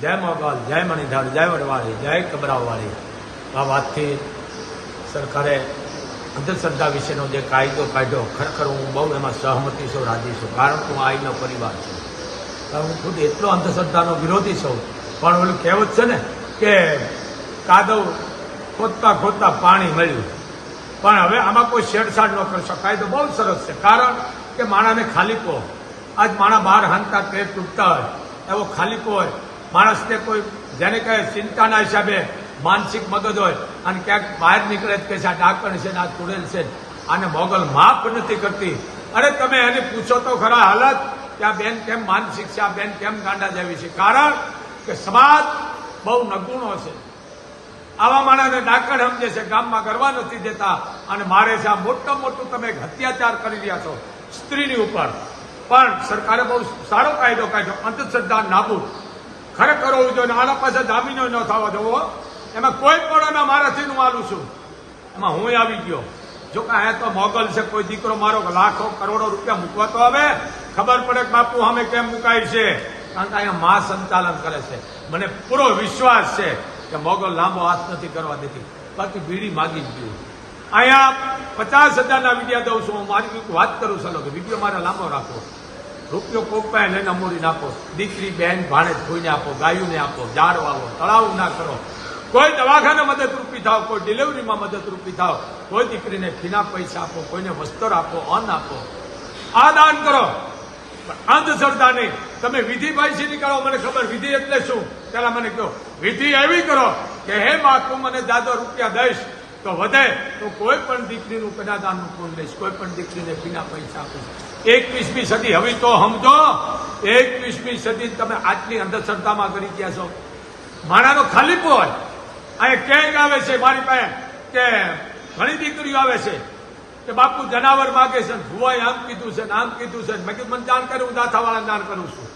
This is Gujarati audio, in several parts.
જય મોગલ જય મણિધાર, જય વડવાળી, જય કબરાવાળી. આ વાતથી સરકારે અંધશ્રદ્ધા વિશેનો જે કાયદો કાઢ્યો, ખરેખર હું બહુ એમાં સહમતી છું, રાજી છું, કારણ કે હું આઈનો પરિવાર છું. હું ખુદ એટલો અંધશ્રદ્ધાનો વિરોધી છું. પણ ઓલું કહેવત છે ને કે કાદવ ખોદતા ખોદતા પાણી મળ્યું. પણ હવે આમાં કોઈ છેડછાડ ન કરી શકાય. તો બહુ સરસ છે. કારણ કે માણાને ખાલીપો આજ માણા બહાર હાંકતા તે તૂટતા હોય. એવો ખાલીપો હોય. માણસને કોઈ, જેને કહે ચિંતાના હિસાબે માનસિક મગજ હોય અને ક્યાંક બહાર નીકળે કે છે, આ ડાકણ છે આ તુડેલ છે આને મોગલ માફ નથી કરતી. અરે તમે એને પૂછો તો ખરા હાલત, કે આ બેન કેમ માનસિક છે, આ બેન કેમ ગાંડા જેવી છે? કારણ કે સમાજ બહુ નગુણો છે. આવા માણસને ડાકણ સમજે છે, ગામમાં કરવા નથી દેતા. અને મારે છે, આ મોટું મોટું તમે અત્યાચાર કરી રહ્યા છો સ્ત્રીની ઉપર. પણ સરકારે બહુ સારો કાયદો કાઢ્યો, અંધશ્રદ્ધા નાબૂદ. ખરેખર હોવું જોઈએ આના પાસે જામીનો ન થવા દેવો. એમાં કોઈ પણ અમે મારાથી હું આલું છું. એમાં હું આવી ગયો. જો કે અહીંયા તો મોગલ છે, કોઈ દીકરો મારો લાખો કરોડો રૂપિયા મૂકવા તો હવે ખબર પડે કે બાપુ અમે કેમ મુકાય છે? કારણ કે અહીંયા મા સંચાલન કરે છે. મને પૂરો વિશ્વાસ છે કે મોગલ લાંબો હાથ નથી કરવા દેતી. બાકી બીડી માગી જ ગયું. અહીંયા પચાસ હજારના વીડિયો દઉં છું. હું મારી વાત કરું ચાલો કે વીડિયો મારે લાંબો રાખો રૂપિયો કોપાય એને અમૂરી નાખો. દીકરી બેન ભાણે ધોઈને આપો, ગાયુને આપો ઝાડ વાવો તળાવ ના કરો. કોઈ દવાખાને મદદરૂપી થાવ, કોઈ ડિલિવરીમાં મદદરૂપી થાવ, કોઈ દીકરીને ફીના પૈસા આપો, કોઈને વસ્ત્ર આપો, અન્ન આપો. આ દાન કરો. અંધશ્રદ્ધા નહીં. તમે વિધિ ભાઈ નીકળો, મને ખબર વિધિ એટલે શું? પેલા મને કહો, વિધિ એવી કરો કે, હે માં મને દાદો રૂપિયા દઈશ. તો વધે તો કોઈ પણ દીકરીનું કન્યાદાનનું પૂન લઈશ, કોઈ પણ દીકરીને ફીના પૈસા આપીશ એકવીસમી સદી, હવે તો સમજો, એકવીસમી સદી તમે આટલી અંધશ્રદ્ધામાં કરી ગયા છો. માણાનો ખાલી હોય અહીંયા કેંગ આવે છે મારી પાસે, કે ઘણી દીકરીઓ આવે છે, કે બાપુ જનાવર માગે છે ભુવાએ આમ કીધું છે આમ કીધું છે મેં કીધું, મને જાણ કર્યું દાથાવાળા દાન કરું છું.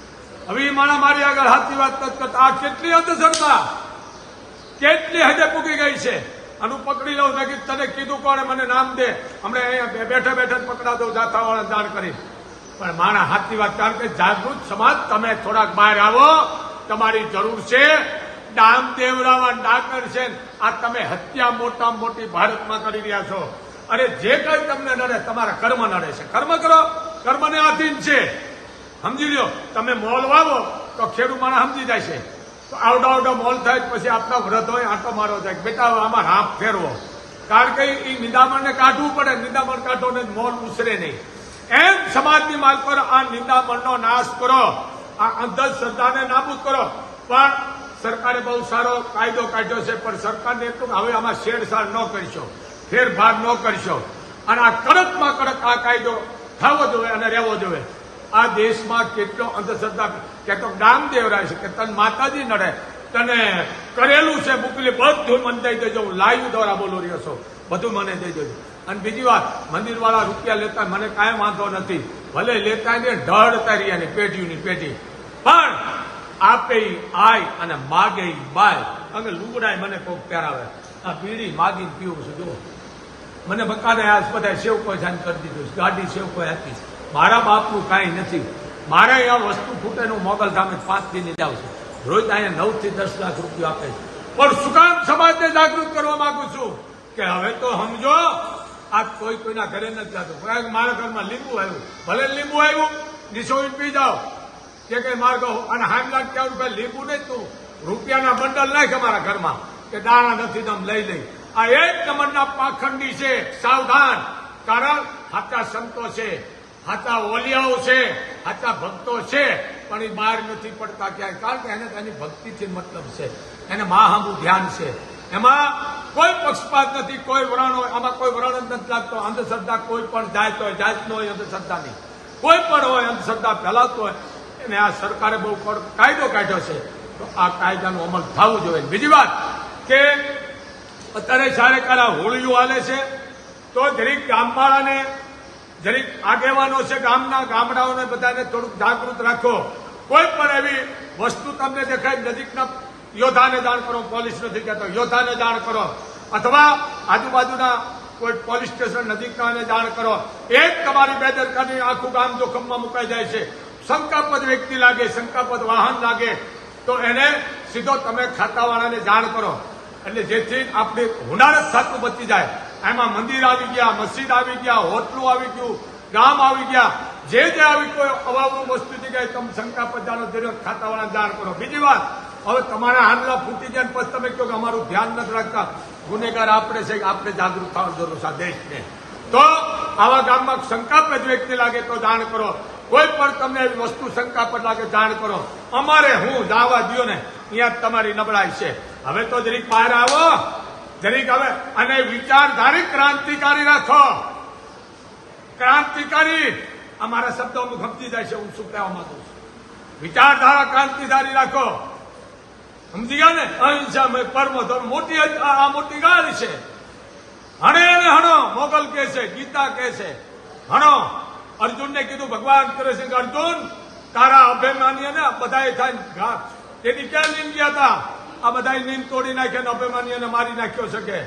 હવે માણા મારી આગળ હાથની વાત કરતા. આ કેટલી અંધશ્રદ્ધા? કેટલી હદે પૂકી ગઈ છે? આનું પકડી લઉં કીધું, તને કીધું કોણે? મને નામ દે. હમણાં અહીંયા બેઠા બેઠા પકડા દઉં જાથાવાળા દાન કરી. પણ મારા હાથની વાત કારણ કે જાગૃત સમાજ, તમે થોડાક બહાર આવો. તમારી જરૂર છે. ડામ દેવરાવા ડાકર છે આ તમે હત્યા મોટા મોટી ભારતમાં કરી રહ્યા છો. અને જે કઈ તમને નડે, તમારા કર્મ નડે છે. કર્મ કરો. કર્મને આધીન છે. સમજી લ્યો, તમે મોલ વાવો તો ખેડૂત માણસ સમજી જાય છે. આવડો આવડો મોલ થાય પછી આપણા વ્રત હોય, આંટો મારો થાય બેટા આમાં હાફ ફેરવો. કારણ કે એ નિંદામણને કાઢવું પડે, નિંદામણ કાઢો ને મોલ ઉછરે નહીં. એમ સમાજની માલ પર આ નિંદામણનો નાશ કરો. આ અંધશ્રદ્ધાને નાબૂદ કરો. પણ સરકારે બહુ સારો કાયદો કાઢ્યો છે, પણ સરકારને એટલું હવે આમાં છેડછાડ ન કરશો, ફેરફાર ન કરશો. અને આ કડકમાં કડક આ કાયદો થવો જોઈએ અને રહેવો જોઈએ. આ દેશમાં કેટલો અંધશ્રદ્ધા કેટલો ડામ દેવરાય છે, કે તને માતાજી નડે, તને કરેલું છે મોકલી બધું મને દઈ દેજો, હું લાઈવ દ્વારા બોલું રહ્યો છું. બધું મને દઈ દેજો. અને બીજી વાત, મંદિરવાળા રૂપિયા લેતા મને કાંઈ વાંધો નથી. ભલે લેતા ને ઢળતા રહ્યા પેઢીઓની પેઢી. પણ આપે આય અને માગે બાય. અને લુગડાય મને કોક પહેરાવે. આ પીડી માગીને પીવું છું જો મને બકાને આ બધા સેવકો જાણ કરી દીધું ગાડી સેવકો આપી છે. મારા બાપનું કાંઈ નથી. મારે આ વસ્તુ ફૂટેનું મોગલ ધામે પાંચ દિન જાઉં છું. રોજ અહીંયા નવથી દસ લાખ રૂપિયા આપે છે. પણ શું કામ સમાજને જાગૃત કરવા માંગુ છું? કે હવે તો સમજો, આ કોઈ કોઈના ઘરે નથી જતું. મારા ઘરમાં લીંબુ આવ્યું. ભલે લીંબુ આવ્યું નિશોઈને પી જાઓ. કે કઈ માર્ગ અને હામલા કેવું ભાઈ લીંબુ નહીં તું? રૂપિયાના બંડલ નાખ અમારા ઘરમાં. કે દાણા નથી તમ લઈ લઈ. આ એક નંબરના પાખંડી છે, સાવધાન. કારણ હાચા સંતો છે. હાચા ઓલિયાઓ છે, હાચા ભક્તો છે, પણ એ બહાર નથી પડતા ક્યાંય. કારણ કે એને તેની ભક્તિથી મતલબ છે. એને મહાબુ ધ્યાન છે. એમાં કોઈ પક્ષપાત નથી, કોઈ વરણ હોય, આમાં કોઈ વરણ જ નથી લાગતો. અંધશ્રદ્ધા કોઈ પણ જાત હોય, જાતનો હોય અંધશ્રદ્ધા નહીં. કોઈ પણ હોય, અંધશ્રદ્ધા ફેલાતો હોય, એને આ સરકારે બહુ કાયદો કાઢ્યો છે. તો આ કાયદાનું અમલ થવું જોઈએ. બીજી વાત કે અત્યારે સારે કારા હોળીઓ હાલે છે, તો જરીક ગામવાળાને જરીક આગેવાનો છે ગામના ગામડાઓને બધાને થોડુંક જાગૃત રાખો. કોઈ પણ એવી વસ્તુ તમને દેખાય નજીકના યોદ્ધાને જાણ કરો, પોલીસ નથી કહેતો, યોદ્ધાને જાણ કરો. અથવા આજુબાજુના કોઈ પોલીસ સ્ટેશન નજીકનાને જાણ કરો. એ જ તમારી બેદરકારી આખું ગામ જોખમમાં મુકાઈ જાય છે. શંકાપદ વ્યક્તિ લાગે શંકાપદ વાહન લાગે, તો એને સીધો તમે ખાતાવાળાને જાણ કરો. એટલે જેથી આપણી હુનારત સાચું બચી જાય. એમાં મંદિર આવી ગયા, મસ્જિદ આવી ગયા, હોટલું આવી ગયું, ગામ આવી ગયા. જે જે આવી કોઈ અવાવું વસ્તુ જગ્યાએ તમે શંકા પજાનો જરૂર ખાતાવાળા જાણ કરો. બીજી વાત, હવે તમારા હાંડલા ફૂટી જાય પછી તમે કહો કે અમારું ધ્યાન નથી રાખતા. ગુનેગાર આપણે છે, આપણે જાગૃત થવાની જરૂર છે દેશને. તો આવા ગામમાં શંકાપદ વ્યક્તિ લાગે તો જાણ કરો. કોઈ પણ તમને એવી વસ્તુ શંકાસ્પદ લાગે જાણ કરો. અમારે હું દાવા દો ને અહીંયા તમારી નબળાઈ છે. હવે તો જરીક બહાર આવો. જરીક હવે અને વિચારધારી ક્રાંતિકારી રાખો. ક્રાંતિકારી અમારા શબ્દો સમજી જાય છે, હું શું કહેવા માંગુ છું. વિચારધારા ક્રાંતિધારી રાખો. સમજી ગયા ને? અહિંસા પરમો ધર્મ મોટી આ મોટી ગાળ છે. હણે અને હણો, મોગલ કહે છે, ગીતા કહે છે. હણો. અર્જુનને કીધું, ભગવાન કરે છે અર્જુન, તારા અભિમાની અને બધાએ થાય ઘાત. તેની ક્યાં ગયા હતા આ બધા નીમ તોડી નાખ્યા ને અભિમાન્યને મારી નાખ્યો છે કે?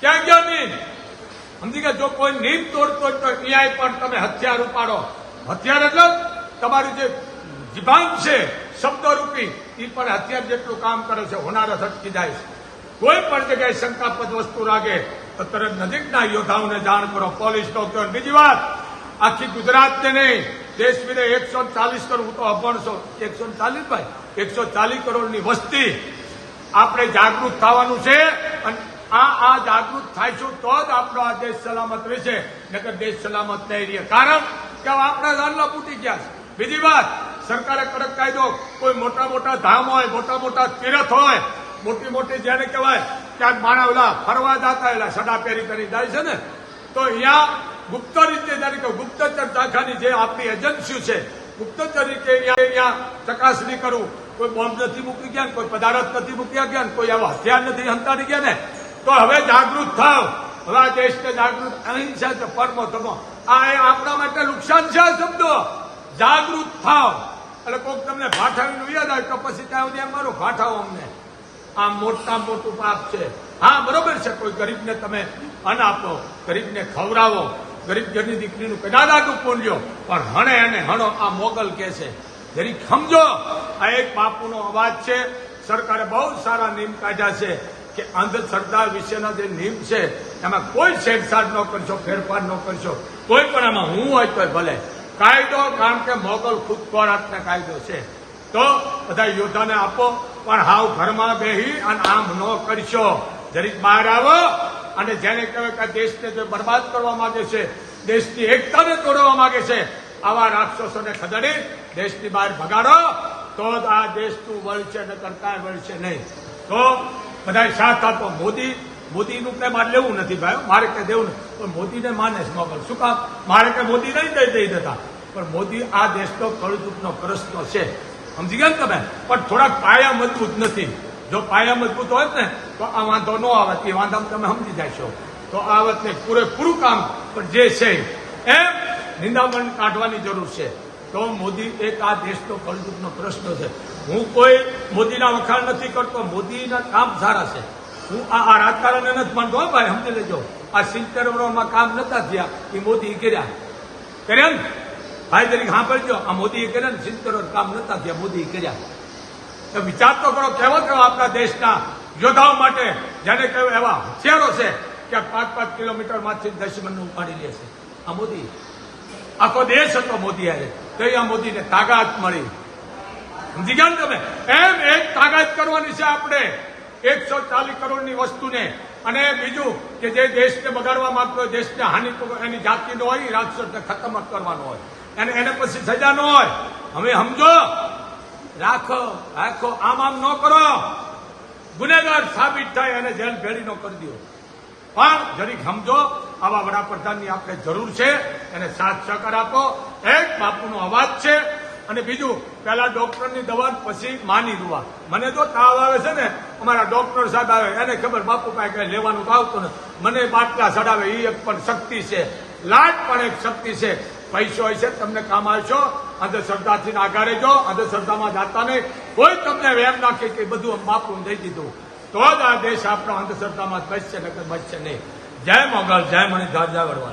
ક્યાં ગયો નીમ સમજી ગયા? જો કોઈ નીમ તોડતો તો ત્યાં પણ તમે હથિયાર ઉપાડો. હથિયાર એટલે તમારી જે જીભાન છે, શબ્દરૂપી એ પણ હથિયાર જેટલું કામ કરે છે, હોનારત અટકી જાય છે. કોઈ પણ જગ્યાએ શંકાસ્પદ વસ્તુ લાગે તો તરત નજીકના યોદ્ધાઓને જાણ કરો. પોલીસ ડોક્ટર, બીજી વાત, આખી ગુજરાતને નહીં. દેશ વિદેશ એકસો ચાલીસ કરું હું તો અભણસો એકસો ચાલીસ ભાઈ. એકસો ચાલીસ કરોડની વસ્તી આપણે જાગૃત થવાનું છે અને આ આ જાગૃત થાયશું તો જ આપણો આ દેશ સલામત રહેશે. નકર દેશ સલામત નહીં રહે. કારણ કે આપણા દાનલા ફૂટી ગયા છે. બીજી વાત, સરકારે કડક કાયદો, કોઈ મોટા મોટા ધામ હોય, મોટા મોટા તીરથ હોય, મોટી મોટી જેને કહેવાય, ક્યાંક માણા ઓલા ફરવા જતા એલા સડા પહેરી કરી જાય છે ને, તો અહીંયા ગુપ્ત રીતે, જાણે કે ગુપ્તચર શાખાની જે આપણી એજન્સીઓ છે ગુપ્તચર તરીકે અહીંયા ચકાસણી કરું. કોઈ બોમ્બ નથી મૂકી ગયા કોઈ પદાર્થ નથી મૂક્યા ગયા કોઈ આવા હથિયાર નથી હંતાડી ગયા ને, તો હવે જાગૃત થાવ. હવે આ દેશને જાગૃત, અહિંસા છે, પરમો ધર્મો. આ એ આપણા માટે નુકસાન છે શબ્દો. જાગૃત થાવ. એટલે કોઈક તમને ભાઠાવીનું યાદ આવે તો પછી ત્યાં સુધી મારો ભાઠાવો અમને. આ મોટા મોટું પાપ છે. હા, બરોબર છે, કોઈ ગરીબને તમે અન આપો, ગરીબને ખવડાવો. ગરીબ ઘરની દીકરીનું કદાદાતું પૂંજ્યો પણ હણે અને હણો આ મોગલ કે છે. જરીક સમજો, આ એક બાપુનો અવાજ છે. સરકારે બહુ સારા નિયમ કાઢ્યા છે કે અંધશ્રદ્ધા વિશેના જે નિયમ છે, એમાં કોઈ છેડછાડ ન કરશો, ફેરફાર ન કરશો. કોઈ પણ એમાં હું હોય તો ભલે. કાયદો, કારણ કે મોગલ ખુદ ખોરાકના કાયદો છે. તો બધા યોદ્ધાને આપો, પણ હાવ ઘરમાં બેહી અને આમ ન કરશો. જરીક બહાર આવો. અને જેને કહેવાય કે દેશને જે બરબાદ કરવા માંગે છે, દેશની એકતાને તોડવા માંગે છે, આવા રાક્ષસોને ખદેડી દેશની બહાર ભગાડો, તો જ આ દેશનું છે ને બળ છે નહીં. તો બધા સાથ આપો. મોદી, મોદીનું કઈ મારે લેવું નથી ભાઈ મારે કઈ દેવું નથી. પણ મોદીને માને સ્મગલ શું કામ? મારે કઈ મોદી નહીં દઈ દઈ દેતા. પણ મોદી આ દેશનો કળદૂપનો પ્રશ્ન છે. સમજી ગયા ને તમે? પણ થોડાક પાયા મજબૂત નથી. જો પાયા મજબૂત હોય ને, તો આ વાંધો ન આવે. એ વાંધામાં તમે સમજી જશો તો આ વખતે પૂરેપૂરું કામ પણ જે છે એમ નિંદામણ કાઢવાની જરૂર છે. તો મોદી એક આ દેશનો કળયુગનો પ્રશ્ન છે. હું કોઈ મોદીના વખાણ નથી કરતો. મોદીના કામ સારા છે. હું આ આ રાજકારણને નથી માનતો, હો ભાઈ, સમજી લેજો. આ સિત્તેર વર્ષમાં કામ નતા થયા. એ મોદી કર્યા. કર્યા ને? ભાઈ તરીકે સાંભળજો. આ મોદીએ કર્યા ને? સિત્તેર કામ નતા થયા. મોદીએ કર્યા. તો વિચાર તો કરો કેવો કેવો આપણા દેશના યોદ્ધાઓ માટે જેને કહ્યું, એવા હથિયારો છે કે પાંચ પાંચ કિલોમીટરમાંથી દુશ્મનને ઉપાડી લે છે. આ મોદી. આખો દેશ હતો મોદી હારે તો આ મોદીને તાકાત મળી. સમજી ગયા ને તમે? એમ એક તાકાત કરવાની છે આપણે. એકસો ચાલીસ કરોડની વસ્તુને. અને બીજું કે જે દેશને બગાડવા માંગતો હોય, દેશને હાનિ એની જાતિનો હોય, એ રાક્ષસને ખતમ કરવાનો હોય. અને એને પછી સજા ન હોય. હવે સમજો રાખો રાખો, આમ આમ ન કરો. ગુનેગાર સાબિત થાય અને જેલ ભેડી ન કરી દો. પણ જરીક સમજો, આવા વડાપ્રધાનની આપણે જરૂર છે, એને સાથ સહકાર આપો. એક બાપુનો અવાજ છે. અને બીજું, પહેલા ડોક્ટરની દવા પછી માની દુવા. મને તો તાવ આવે છે ને, અમારા ડોક્ટર સાહેબ આવે, એને ખબર બાપુ પાસે કઈ લેવાનું આવતું ને મને બાટલા ચડાવે એ એક પણ શક્તિ છે. લાટ પણ એક શક્તિ છે. પૈસો હોય છે તમને કામ આવશો. અંધશ્રદ્ધાથી આગા રહેજો. અંધશ્રદ્ધામાં જાતા નહીં. કોઈ તમને વેમ નાખે કે બધું બાપુ દઈ દીધું તો જ આ દેશ આપણો અંધશ્રદ્ધામાં બચશે નકર બચશે નહીં. જય મોગલ, જય મણિધર, જય વડવાલ.